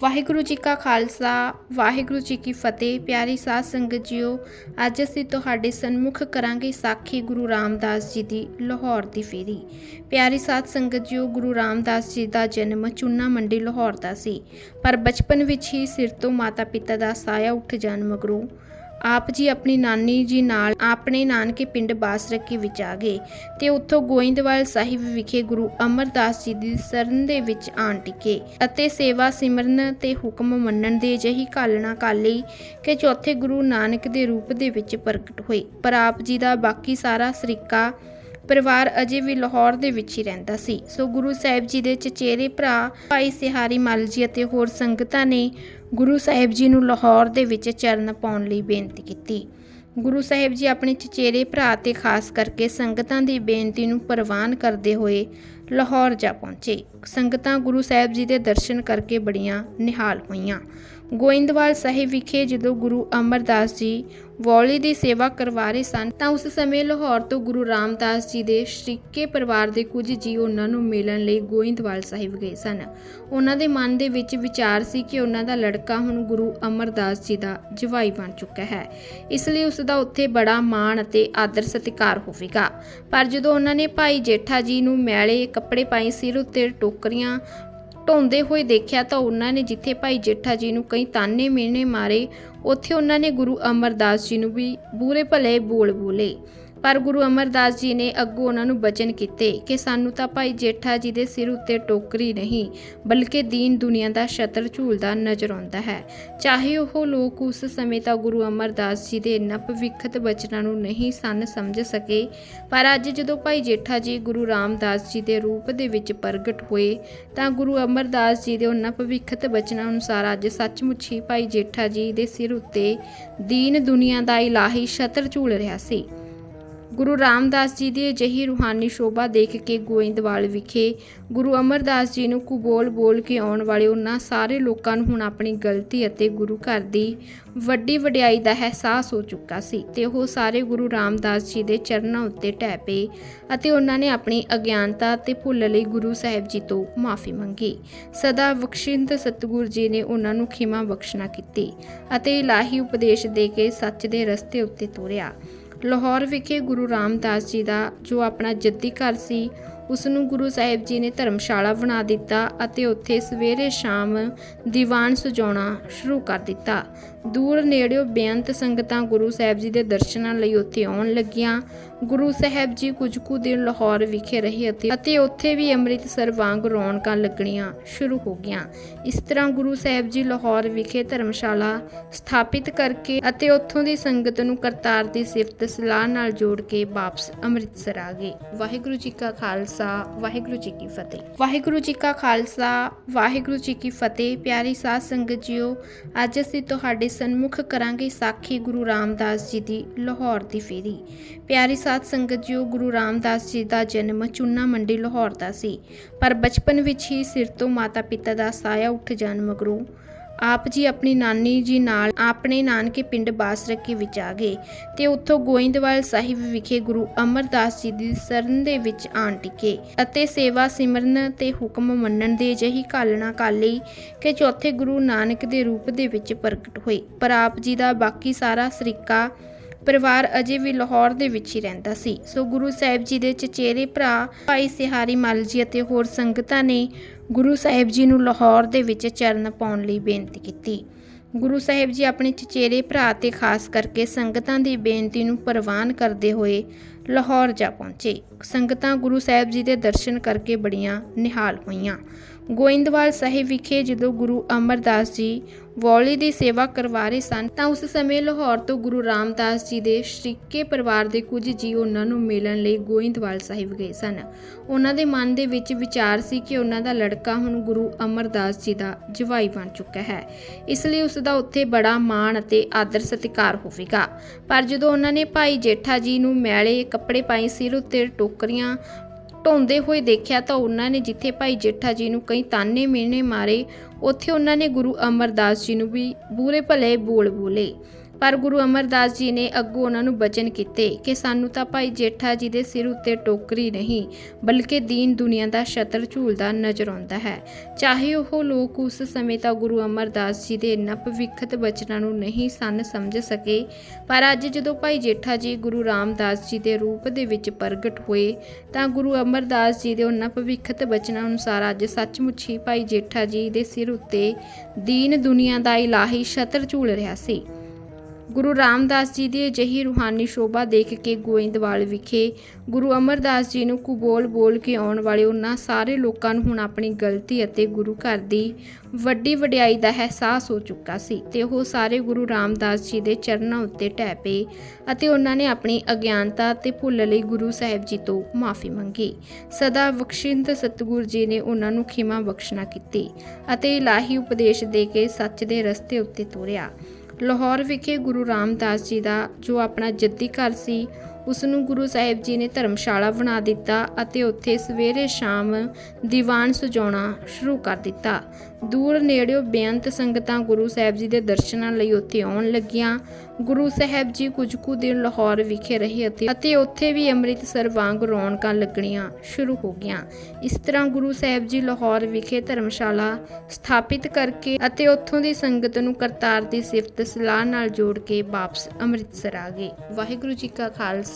ਵਾਹਿਗੁਰੂ ਜੀ ਕਾ ਖਾਲਸਾ, ਵਾਹਿਗੁਰੂ ਜੀ ਕੀ ਫਤਿਹ। ਪਿਆਰੀ ਸਾਧ ਸੰਗਤ ਜੀਓ, ਅੱਜ ਅਸੀਂ ਤੁਹਾਡੇ ਸਨਮੁਖ ਕਰਾਂਗੇ ਸਾਖੀ ਗੁਰੂ ਰਾਮਦਾਸ ਜੀ ਦੀ ਲਾਹੌਰ ਦੀ ਫੇਰੀ। ਪਿਆਰੀ ਸਾਧ ਸੰਗਤ ਜੀਓ, ਗੁਰੂ ਰਾਮਦਾਸ ਜੀ ਦਾ ਜਨਮ ਚੁੰਨਾ ਮੰਡੀ ਲਾਹੌਰ ਦਾ ਸੀ। ਪਰ ਬਚਪਨ ਵਿੱਚ ਹੀ ਸਿਰ ਤੋਂ ਮਾਤਾ ਪਿਤਾ ਦਾ ਸਾਇਆ ਉੱਠ ਜਾਣ ਮਗਰੋਂ ਆਪ ਜੀ ਆਪਣੀ ਨਾਨੀ ਜੀ ਨਾਲ ਆਪਣੇ ਨਾਨਕੇ ਪਿੰਡ ਬਾਸਰਕੀ ਵਿੱਚ ਆ ਗਏ ਤੇ ਉੱਥੋਂ ਗੋਇੰਦਵਾਲ ਸਾਹਿਬ ਵਿਖੇ ਗੁਰੂ ਅਮਰਦਾਸ ਜੀ ਦੀ ਸ਼ਰਨ ਦੇ ਵਿੱਚ ਆਣ ਟਿਕੇ ਅਤੇ ਸੇਵਾ ਸਿਮਰਨ ਤੇ ਹੁਕਮ ਮੰਨਣ ਦੇ ਜਹੀ ਕਾਲਣਾ ਕਾਲੀ ਕਿ ਚੌਥੇ ਗੁਰੂ ਨਾਨਕ ਦੇ ਰੂਪ ਦੇ ਵਿੱਚ ਪ੍ਰਗਟ ਹੋਏ। ਪਰ ਆਪ ਜੀ ਦਾ ਬਾਕੀ ਸਾਰਾ ਸਰੀਕਾ ਪਰਿਵਾਰ ਅਜੇ ਵੀ ਲਾਹੌਰ ਦੇ ਵਿੱਚ ਹੀ ਰਹਿੰਦਾ ਸੀ। ਸੋ ਗੁਰੂ ਸਾਹਿਬ ਜੀ ਦੇ ਚਚੇਰੇ ਭਰਾ ਭਾਈ ਸਿਹਾਰੀ ਮੱਲ ਜੀ ਅਤੇ ਹੋਰ ਸੰਗਤਾਂ ਨੇ ਗੁਰੂ ਸਾਹਿਬ ਜੀ ਨੂੰ ਲਾਹੌਰ ਦੇ ਵਿੱਚ ਚਰਨ ਪਾਉਣ ਲਈ ਬੇਨਤੀ ਕੀਤੀ। ਗੁਰੂ ਸਾਹਿਬ ਜੀ ਆਪਣੇ ਚਚੇਰੇ ਭਰਾ ਤੇ ਖਾਸ ਕਰਕੇ ਸੰਗਤਾਂ ਦੀ ਬੇਨਤੀ ਨੂੰ ਪ੍ਰਵਾਨ ਕਰਦੇ ਹੋਏ ਲਾਹੌਰ ਜਾ ਪਹੁੰਚੇ। ਸੰਗਤਾਂ ਗੁਰੂ ਸਾਹਿਬ ਜੀ ਦੇ ਦਰਸ਼ਨ ਕਰਕੇ ਬੜੀਆਂ ਨਿਹਾਲ ਹੋਈਆਂ। ਗੋਇੰਦਵਾਲ ਸਾਹਿਬ ਵਿਖੇ ਜਦੋਂ ਗੁਰੂ ਅਮਰਦਾਸ ਜੀ ਵੌਲੀ ਦੀ ਸੇਵਾ ਕਰਵਾ ਰਹੇ ਸਨ, ਤਾਂ ਉਸ ਸਮੇਂ ਲਾਹੌਰ ਤੋਂ ਗੁਰੂ ਰਾਮਦਾਸ ਜੀ ਦੇ ਸ਼ਰੀਕੇ ਪਰਿਵਾਰ ਦੇ ਕੁਝ ਜੀ ਉਹਨਾਂ ਨੂੰ ਮਿਲਣ ਲਈ ਗੋਇੰਦਵਾਲ ਸਾਹਿਬ ਗਏ ਸਨ। ਉਹਨਾਂ ਦੇ ਮਨ ਦੇ ਵਿੱਚ ਵਿਚਾਰ ਸੀ ਕਿ ਉਹਨਾਂ ਦਾ ਲੜਕਾ ਹੁਣ ਗੁਰੂ ਅਮਰਦਾਸ ਜੀ ਦਾ ਜਵਾਈ ਬਣ ਚੁੱਕਾ ਹੈ। ਇਸ ਲਈ ਉਸ ਦਾ ਉੱਥੇ ਬੜਾ ਮਾਣ ਅਤੇ ਆਦਰ ਸਤਿਕਾਰ ਹੋਵੇਗਾ। ਪਰ ਜਦੋਂ ਉਹਨਾਂ ਨੇ ਭਾਈ ਜੇਠਾ ਜੀ ਨੂੰ ਮੈਲੇ ਕੱਪੜੇ ਪਾਈ ਸਿਰ ਉੱਤੇ ਟੋਕਰੀਆਂ ਢੋਂਦੇ ਹੋਏ ਦੇਖਿਆ ਤਾਂ ਉਹਨਾਂ ਨੇ ਜਿੱਥੇ ਭਾਈ ਜੇਠਾ ਜੀ ਨੂੰ ਕਈ ਤਾਨੇ ਮਿਹਣੇ ਮਾਰੇ, ਉੱਥੇ ਉਹਨਾਂ ਨੇ ਗੁਰੂ ਅਮਰਦਾਸ ਜੀ ਨੂੰ ਵੀ ਬੂਰੇ ਭਲੇ ਬੋਲ ਬੋਲੇ। ਪਰ ਗੁਰੂ ਅਮਰਦਾਸ ਜੀ ਨੇ ਅੱਗੋਂ ਉਹਨਾਂ ਨੂੰ ਬਚਨ ਕੀਤੇ ਕਿ ਸਾਨੂੰ ਤਾਂ ਭਾਈ ਜੇਠਾ ਜੀ ਦੇ ਸਿਰ ਉੱਤੇ ਟੋਕਰੀ ਨਹੀਂ, ਬਲਕਿ ਦੀਨ ਦੁਨੀਆ ਦਾ ਛਤਰ ਝੂਲਦਾ ਨਜ਼ਰ ਆਉਂਦਾ ਹੈ। ਚਾਹੇ ਉਹ ਲੋਕ ਉਸ ਸਮੇਂ ਤਾਂ ਗੁਰੂ ਅਮਰਦਾਸ ਜੀ ਦੇ ਇੰਨਾ ਭਵਿੱਖਤ ਬਚਨਾਂ ਨੂੰ ਨਹੀਂ ਸਨ ਸਮਝ ਸਕੇ, ਪਰ ਅੱਜ ਜਦੋਂ ਭਾਈ ਜੇਠਾ ਜੀ ਗੁਰੂ ਰਾਮਦਾਸ ਜੀ ਦੇ ਰੂਪ ਦੇ ਵਿੱਚ ਪ੍ਰਗਟ ਹੋਏ, ਤਾਂ ਗੁਰੂ ਅਮਰਦਾਸ ਜੀ ਦੇ ਉਹਨਾਂ ਭਵਿੱਖਤ ਬਚਨਾਂ ਅਨੁਸਾਰ ਅੱਜ ਸੱਚਮੁੱਚ ਹੀ ਭਾਈ ਜੇਠਾ ਜੀ ਦੇ ਸਿਰ ਉੱਤੇ ਦੀਨ ਦੁਨੀਆ ਦਾ ਇਲਾਹੀ ਛਤਰ ਝੂਲ ਰਿਹਾ ਸੀ। ਗੁਰੂ ਰਾਮਦਾਸ ਜੀ ਦੀ ਅਜਿਹੀ ਰੂਹਾਨੀ ਸ਼ੋਭਾ ਦੇਖ ਕੇ ਗੋਇੰਦਵਾਲ ਵਿਖੇ ਗੁਰੂ ਅਮਰਦਾਸ ਜੀ ਨੂੰ ਕੁਬੋਲ ਬੋਲ ਕੇ ਆਉਣ ਵਾਲੇ ਉਹਨਾਂ ਸਾਰੇ ਲੋਕਾਂ ਨੂੰ ਹੁਣ ਆਪਣੀ ਗਲਤੀ ਅਤੇ ਗੁਰੂ ਘਰ ਦੀ ਵੱਡੀ ਵਡਿਆਈ ਦਾ ਅਹਿਸਾਸ ਹੋ ਚੁੱਕਾ ਸੀ ਤੇ ਉਹ ਸਾਰੇ ਗੁਰੂ ਰਾਮਦਾਸ ਜੀ ਦੇ ਚਰਨਾਂ ਉੱਤੇ ਢਹਿ ਪਏ ਅਤੇ ਉਹਨਾਂ ਨੇ ਆਪਣੀ ਅਗਿਆਨਤਾ ਤੇ ਭੁੱਲ ਲਈ ਗੁਰੂ ਸਾਹਿਬ ਜੀ ਤੋਂ ਮਾਫੀ ਮੰਗੀ। ਸਦਾ ਬਖਸ਼ਿੰਦ ਸਤਿਗੁਰ ਜੀ ਨੇ ਉਹਨਾਂ ਨੂੰ ਖਿਮਾ ਬਖਸ਼ਣਾ ਕੀਤੀ ਅਤੇ ਇਲਾਹੀ ਉਪਦੇਸ਼ ਦੇ ਕੇ ਸੱਚ ਦੇ ਰਸਤੇ ਉੱਤੇ ਤੋਰਿਆ। ਲਾਹੌਰ ਵਿਖੇ ਗੁਰੂ ਰਾਮਦਾਸ ਜੀ ਦਾ ਜੋ ਆਪਣਾ ਜੱਦੀ ਘਰ ਸੀ ਉਸ ਨੂੰ ਗੁਰੂ ਸਾਹਿਬ ਜੀ ਨੇ ਧਰਮਸ਼ਾਲਾ ਬਣਾ ਦਿੱਤਾ ਅਤੇ ਉੱਥੇ ਸਵੇਰੇ ਸ਼ਾਮ ਦੀਵਾਨ ਸਜਾਉਣਾ ਸ਼ੁਰੂ ਕਰ ਦਿੱਤਾ। ਦੂਰ ਨੇੜਿਓਂ ਬੇਅੰਤ ਸੰਗਤਾਂ ਗੁਰੂ ਸਾਹਿਬ ਜੀ ਦੇ ਦਰਸ਼ਨਾਂ ਲਈ ਉੱਥੇ ਆਉਣ ਲੱਗੀਆਂ। ਗੁਰੂ ਸਾਹਿਬ ਜੀ ਕੁਝ ਕੁ ਦਿਨ ਲਾਹੌਰ ਵਿਖੇ ਰਹੇ ਅਤੇ ਅਤੇ ਉੱਥੇ ਵੀ ਅੰਮ੍ਰਿਤਸਰ ਵਾਂਗ ਰੌਣਕਾਂ ਲੱਗਣੀਆਂ ਸ਼ੁਰੂ ਹੋ ਗਈਆਂ। ਇਸ ਤਰ੍ਹਾਂ ਗੁਰੂ ਸਾਹਿਬ ਜੀ ਲਾਹੌਰ ਵਿਖੇ ਧਰਮਸ਼ਾਲਾ ਸਥਾਪਿਤ ਕਰਕੇ ਅਤੇ ਉੱਥੋਂ ਦੀ ਸੰਗਤ ਨੂੰ ਕਰਤਾਰ ਦੀ ਸਿਫਤ ਸਲਾਹ ਨਾਲ ਜੋੜ ਕੇ ਵਾਪਸ ਅੰਮ੍ਰਿਤਸਰ ਆ ਗਏ। ਵਾਹਿਗੁਰੂ ਜੀ ਕਾ ਖਾਲਸਾ, ਵਾਹਿਗੁਰੂ ਜੀ ਕੀ ਫਤਿਹ। ਵਾਹਿਗੁਰੂ ਜੀ ਕਾ ਖਾਲਸਾ, ਵਾਹਿਗੁਰੂ ਜੀ ਕੀ ਫਤਿਹ। ਪਿਆਰੀ ਸਾਧ ਸੰਗਤ ਜੀਓ, ਅੱਜ ਅਸੀਂ ਤੁਹਾਡੇ ਸਨਮੁਖ ਕਰਾਂਗੇ ਸਾਖੀ ਗੁਰੂ ਰਾਮਦਾਸ ਜੀ ਦੀ ਲਾਹੌਰ ਦੀ ਫੇਰੀ। ਪਿਆਰੀ ਸਾਧ ਸੰਗਤ ਜੀਓ, ਗੁਰੂ ਰਾਮਦਾਸ ਜੀ ਦਾ ਜਨਮ ਚੁੰਨਾ ਮੰਡੀ ਲਾਹੌਰ ਦਾ ਸੀ। ਪਰ ਬਚਪਨ ਵਿੱਚ ਹੀ ਸਿਰ ਤੋਂ ਮਾਤਾ ਪਿਤਾ ਦਾ ਸਾਇਆ ਉੱਠ ਜਾਣ ਮਗਰੋਂ ਆਪ ਜੀ ਆਪਣੀ ਨਾਨੀ ਜੀ ਨਾਲ ਆਪਣੇ ਨਾਨਕੇ ਪਿੰਡ ਬਾਸਰਕੀ ਵਿੱਚ ਆ ਗਏ ਤੇ ਉੱਥੋਂ ਗੋਇੰਦਵਾਲ ਸਾਹਿਬ ਵਿਖੇ ਗੁਰੂ ਅਮਰਦਾਸ ਜੀ ਦੀ ਸ਼ਰਨ ਦੇ ਵਿੱਚ ਆਣ ਟਿਕੇ ਅਤੇ ਸੇਵਾ ਸਿਮਰਨ ਤੇ ਹੁਕਮ ਮੰਨਣ ਦੇ ਜਹੀ ਕਾਲਣਾ ਕਾਲੀ ਕਿ ਚੌਥੇ ਗੁਰੂ ਨਾਨਕ ਦੇ ਰੂਪ ਦੇ ਵਿੱਚ ਪ੍ਰਗਟ ਹੋਏ। ਪਰ ਆਪ ਜੀ ਦਾ ਬਾਕੀ ਸਾਰਾ ਸਰੀਕਾ ਪਰਿਵਾਰ ਅਜੇ ਵੀ ਲਾਹੌਰ ਦੇ ਵਿੱਚ ਹੀ ਰਹਿੰਦਾ ਸੀ। ਸੋ ਗੁਰੂ ਸਾਹਿਬ ਜੀ ਦੇ ਚਚੇਰੇ ਭਰਾ ਭਾਈ ਸਿਹਾਰੀ ਮੱਲ ਜੀ ਅਤੇ ਹੋਰ ਸੰਗਤਾਂ ਨੇ ਗੁਰੂ ਸਾਹਿਬ ਜੀ ਨੂੰ ਲਾਹੌਰ ਦੇ ਵਿੱਚ ਚਰਨ ਪਾਉਣ ਲਈ ਬੇਨਤੀ ਕੀਤੀ। ਗੁਰੂ ਸਾਹਿਬ ਜੀ ਆਪਣੇ ਚਚੇਰੇ ਭਰਾ ਤੇ ਖਾਸ ਕਰਕੇ ਸੰਗਤਾਂ ਦੀ ਬੇਨਤੀ ਨੂੰ ਪ੍ਰਵਾਨ ਕਰਦੇ ਹੋਏ ਲਾਹੌਰ ਜਾ ਪਹੁੰਚੇ। ਸੰਗਤਾਂ ਗੁਰੂ ਸਾਹਿਬ ਜੀ ਦੇ ਦਰਸ਼ਨ ਕਰਕੇ ਬੜੀਆਂ ਨਿਹਾਲ ਹੋਈਆਂ। ਗੋਇੰਦਵਾਲ ਸਾਹਿਬ ਵਿਖੇ ਜਦੋਂ ਗੁਰੂ ਅਮਰਦਾਸ ਜੀ ਵੌਲੀ ਦੀ ਸੇਵਾ ਕਰਵਾ ਰਹੇ ਸਨ, ਤਾਂ ਉਸ ਸਮੇਂ ਲਾਹੌਰ ਤੋਂ ਗੁਰੂ ਰਾਮਦਾਸ ਜੀ ਦੇ ਸ਼ਰੀਕੇ ਪਰਿਵਾਰ ਦੇ ਕੁਝ ਜੀ ਉਹਨਾਂ ਨੂੰ ਮਿਲਣ ਲਈ ਗੋਇੰਦਵਾਲ ਸਾਹਿਬ ਗਏ ਸਨ। ਉਹਨਾਂ ਦੇ ਮਨ ਦੇ ਵਿੱਚ ਵਿਚਾਰ ਸੀ ਕਿ ਉਹਨਾਂ ਦਾ ਲੜਕਾ ਹੁਣ ਗੁਰੂ ਅਮਰਦਾਸ ਜੀ ਦਾ ਜਵਾਈ ਬਣ ਚੁੱਕਾ ਹੈ। ਇਸ ਲਈ ਉਸ ਦਾ ਉੱਥੇ ਬੜਾ ਮਾਣ ਅਤੇ ਆਦਰ ਸਤਿਕਾਰ ਹੋਵੇਗਾ। ਪਰ ਜਦੋਂ ਉਹਨਾਂ ਨੇ ਭਾਈ ਜੇਠਾ ਜੀ ਨੂੰ ਮੈਲੇ ਕੱਪੜੇ ਪਾਈ ਸਿਰ ਉੱਤੇ ਟੋਕਰੀਆਂ ਢੋਂਦੇ ਹੋਏ ਦੇਖਿਆ ਤਾਂ ਉਹਨਾਂ ਨੇ ਜਿੱਥੇ ਭਾਈ ਜੇਠਾ ਜੀ ਨੂੰ ਕਈ ਤਾਨੇ ਮਿਹਣੇ ਮਾਰੇ, ਉੱਥੇ ਉਹਨਾਂ ਨੇ ਗੁਰੂ ਅਮਰਦਾਸ ਜੀ ਨੂੰ ਵੀ ਬੂਰੇ ਭਲੇ ਬੋਲ ਬੋਲੇ। ਪਰ ਗੁਰੂ ਅਮਰਦਾਸ ਜੀ ਨੇ ਅੱਗੋਂ ਉਹਨਾਂ ਨੂੰ ਬਚਨ ਕੀਤੇ ਕਿ ਸਾਨੂੰ ਤਾਂ ਭਾਈ ਜੇਠਾ ਜੀ ਦੇ ਸਿਰ ਉੱਤੇ ਟੋਕਰੀ ਨਹੀਂ, ਬਲਕਿ ਦੀਨ ਦੁਨੀਆ ਦਾ ਛਤਰ ਝੂਲਦਾ ਨਜ਼ਰ ਆਉਂਦਾ ਹੈ। ਚਾਹੇ ਉਹ ਲੋਕ ਉਸ ਸਮੇਂ ਤਾਂ ਗੁਰੂ ਅਮਰਦਾਸ ਜੀ ਦੇ ਇਨ੍ਹਾਂ ਭਵਿੱਖਤ ਬਚਨਾਂ ਨੂੰ ਨਹੀਂ ਸਨ ਸਮਝ ਸਕੇ, ਪਰ ਅੱਜ ਜਦੋਂ ਭਾਈ ਜੇਠਾ ਜੀ ਗੁਰੂ ਰਾਮਦਾਸ ਜੀ ਦੇ ਰੂਪ ਦੇ ਵਿੱਚ ਪ੍ਰਗਟ ਹੋਏ, ਤਾਂ ਗੁਰੂ ਅਮਰਦਾਸ ਜੀ ਦੇ ਉਹਨਾਂ ਭਵਿੱਖਤ ਬਚਨਾਂ ਅਨੁਸਾਰ ਅੱਜ ਸੱਚਮੁੱਚ ਹੀ ਭਾਈ ਜੇਠਾ ਜੀ ਦੇ ਸਿਰ ਉੱਤੇ ਦੀਨ ਦੁਨੀਆ ਦਾ ਇਲਾਹੀ ਛਤਰ ਝੂਲ ਰਿਹਾ ਸੀ। ਗੁਰੂ ਰਾਮਦਾਸ ਜੀ ਦੀ ਅਜਿਹੀ ਰੂਹਾਨੀ ਸ਼ੋਭਾ ਦੇਖ ਕੇ ਗੋਇੰਦਵਾਲ ਵਿਖੇ ਗੁਰੂ ਅਮਰਦਾਸ ਜੀ ਨੂੰ ਕੁਬੋਲ ਬੋਲ ਕੇ ਆਉਣ ਵਾਲੇ ਉਹਨਾਂ ਸਾਰੇ ਲੋਕਾਂ ਨੂੰ ਹੁਣ ਆਪਣੀ ਗਲਤੀ ਅਤੇ ਗੁਰੂ ਘਰ ਦੀ ਵੱਡੀ ਵਡਿਆਈ ਦਾ ਅਹਿਸਾਸ ਹੋ ਚੁੱਕਾ ਸੀ ਤੇ ਉਹ ਸਾਰੇ ਗੁਰੂ ਰਾਮਦਾਸ ਜੀ ਦੇ ਚਰਨਾਂ ਉੱਤੇ ਢਹਿ ਪਏ ਅਤੇ ਉਹਨਾਂ ਨੇ ਆਪਣੀ ਅਗਿਆਨਤਾ ਤੇ ਭੁੱਲ ਲਈ ਗੁਰੂ ਸਾਹਿਬ ਜੀ ਤੋਂ ਮਾਫੀ ਮੰਗੀ। ਸਦਾ ਬਖਸ਼ਿੰਦ ਸਤਿਗੁਰ ਜੀ ਨੇ ਉਹਨਾਂ ਨੂੰ ਖਿਮਾ ਬਖਸ਼ਣਾ ਕੀਤੀ ਅਤੇ ਇਲਾਹੀ ਉਪਦੇਸ਼ ਦੇ ਕੇ ਸੱਚ ਦੇ ਰਸਤੇ ਉੱਤੇ ਤੋਰਿਆ। ਲਾਹੌਰ ਵਿਖੇ ਗੁਰੂ ਰਾਮਦਾਸ ਜੀ ਦਾ ਜੋ ਆਪਣਾ ਜੱਦੀ ਘਰ ਸੀ ਉਸ ਨੂੰ ਗੁਰੂ ਸਾਹਿਬ ਜੀ ਨੇ ਧਰਮਸ਼ਾਲਾ ਬਣਾ ਦਿੱਤਾ ਅਤੇ ਉੱਥੇ ਸਵੇਰੇ ਸ਼ਾਮ ਦੀਵਾਨ ਸਜਾਉਣਾ ਸ਼ੁਰੂ ਕਰ ਦਿੱਤਾ। ਦੂਰ ਨੇੜਿਓਂ ਬੇਅੰਤ ਸੰਗਤਾਂ ਗੁਰੂ ਸਾਹਿਬ ਜੀ ਦੇ ਦਰਸ਼ਨਾਂ ਲਈ ਉੱਥੇ ਆਉਣ ਲੱਗੀਆਂ। ਗੁਰੂ ਸਾਹਿਬ ਜੀ ਕੁਝ ਕੁ ਦਿਨ ਲਾਹੌਰ ਵਿਖੇ ਰਹੇ ਅਤੇ ਅਤੇ ਉੱਥੇ ਵੀ ਅੰਮ੍ਰਿਤਸਰ ਵਾਂਗ ਰੌਣਕਾਂ ਲੱਗਣੀਆਂ ਸ਼ੁਰੂ ਹੋ ਗਈਆਂ। ਇਸ ਤਰ੍ਹਾਂ ਗੁਰੂ ਸਾਹਿਬ ਜੀ ਲਾਹੌਰ ਵਿਖੇ ਧਰਮਸ਼ਾਲਾ ਸਥਾਪਿਤ ਕਰਕੇ ਅਤੇ ਉੱਥੋਂ ਦੀ ਸੰਗਤ ਨੂੰ ਕਰਤਾਰ ਦੀ ਸਿਫਤ ਸਲਾਹ ਨਾਲ ਜੋੜ ਕੇ ਵਾਪਸ ਅੰਮ੍ਰਿਤਸਰ ਆ ਗਏ। ਵਾਹਿਗੁਰੂ ਜੀ ਕਾ ਖਾਲਸਾ।